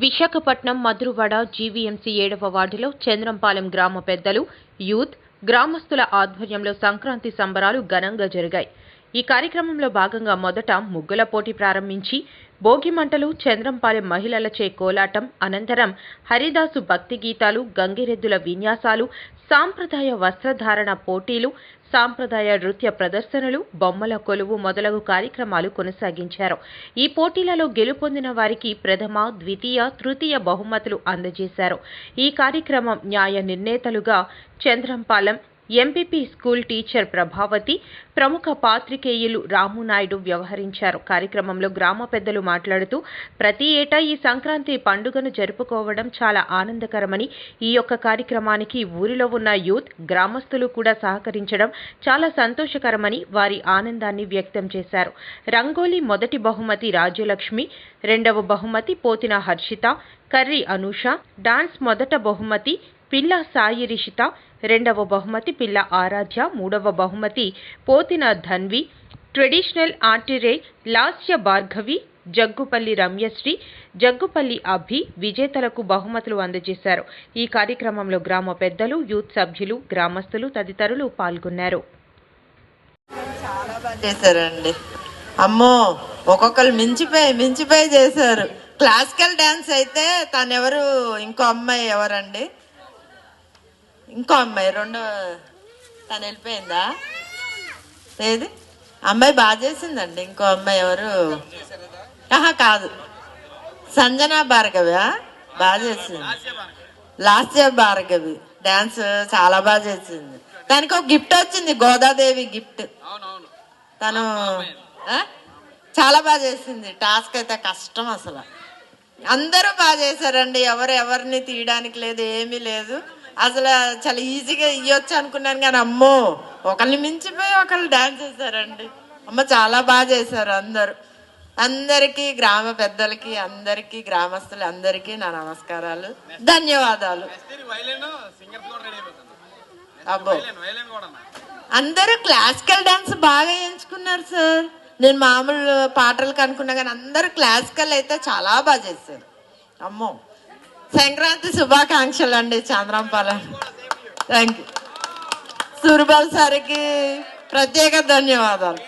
Visakhapatnam Madhurawada GVMC ఏడవ వార్డులో చంద్రంపాలెం గ్రామ పెద్దలు యూత్ గ్రామస్తుల ఆధ్వర్యంలో సంక్రాంతి సంబరాలు ఘనంగా జరిగాయి. ఈ కార్యక్రమంలో భాగంగా మొదట ముగ్గుల పోటీ ప్రారంభించి భోగి మంటలు చంద్రంపాలెం మహిళలచే కోలాటం అనంతరం హరిదాసు భక్తి గీతాలు గంగిరెద్దుల విన్యాసాలు సాంప్రదాయ వస్త్రధారణ పోటీలు సాంప్రదాయ నృత్య ప్రదర్శనలు బొమ్మల కొలువు మొదలగు కార్యక్రమాలు కొనసాగించారు. ఈ పోటీలలో గెలుపొందిన వారికి ప్రథమ ద్వితీయ తృతీయ బహుమతులు అందజేశారు. ఈ కార్యక్రమం న్యాయ నిర్ణేతలుగా Chandrampalem MPP school teacher Prabhavathi ప్రముఖ పాత్రికేయులు రామునాయుడు వ్యవహరించారు. కార్యక్రమంలో గ్రామ పెద్దలు మాట్లాడుతూ ప్రతి ఏటా ఈ సంక్రాంతి పండుగను జరుపుకోవడం చాలా ఆనందకరమని ఈ యొక్క కార్యక్రమానికి ఊరిలో ఉన్న యూత్ గ్రామస్తులు కూడా సహకరించడం చాలా సంతోషకరమని వారి ఆనందాన్ని వ్యక్తం చేశారు. రంగోలీ మొదటి బహుమతి రాజ్యలక్ష్మి రెండవ బహుమతి పోతిన హర్షిత కర్రీ అనూష డాన్స్ మొదట బహుమతి పిల్ల సాయి రిషిత రెండవ బహుమతి పిల్ల ఆరాధ్య మూడవ బహుమతి పోతిన ధన్వి ట్రెడిషనల్ ఆంటిరే లాస్య భార్గవి జగ్గుపల్లి రమ్యశ్రీ జగ్గుపల్లి అభి విజేతలకు బహుమతులు అందజేశారు. ఈ కార్యక్రమంలో గ్రామ పెద్దలు యూత్ సభ్యులు గ్రామస్తులు తదితరులు పాల్గొన్నారు. చేశారండి. అమ్మో ఒక్కొక్కరు మించిపోయి మించిపోయి చేశారు. క్లాసికల్ డ్యాన్స్ అయితే తనెవరు ఇంకో అమ్మాయి ఎవరండి? ఇంకో అమ్మాయి రెండో తను వెళ్ళిపోయిందా? ఏది? అమ్మాయి బాగా చేసిందండి. ఇంకో అమ్మాయి ఎవరు? ఆహా కాదు. సంజనా భార్గవి బాగా చేసింది. Last year Bhargavi. డాన్స్ చాలా బాగా చేసింది. దానికి ఒక గిఫ్ట్ వచ్చింది గోదాదేవి గిఫ్ట్. తను? చాలా బాగా చేసింది. టాస్క్ అయితే కష్టం అసలు. అందరూ బాగా చేశారండి. ఎవరు ఎవరిని తీయడానికి లేదు ఏమీ లేదు. అసలు చాలా ఈజీగా ఇవ్వచ్చు అనుకున్నాను కానీ అమ్మో ఒకరిని మించిపోయి ఒకళ్ళు డాన్స్ చేశారండి. అమ్మ చాలా బాగా చేశారు అందరూ. అందరికీ గ్రామ పెద్దలకి అందరికీ గ్రామస్తులు అందరికీ నా నమస్కారాలు. ధన్యవాదాలు. అబ్బో. అందరూ క్లాసికల్ డాన్స్ బాగా ఎంచుకున్నారు సార్ నేను మామూలు పాటలకు అనుకున్నా కానీ అందరూ క్లాసికల్ అయితే చాలా బాగా చేశారు. అమ్మో. సంక్రాంతి శుభాకాంక్షలు అండి చంద్రంపాల. థ్యాంక్ యూ సూర్యబాబు సార్కి ప్రత్యేక ధన్యవాదాలు.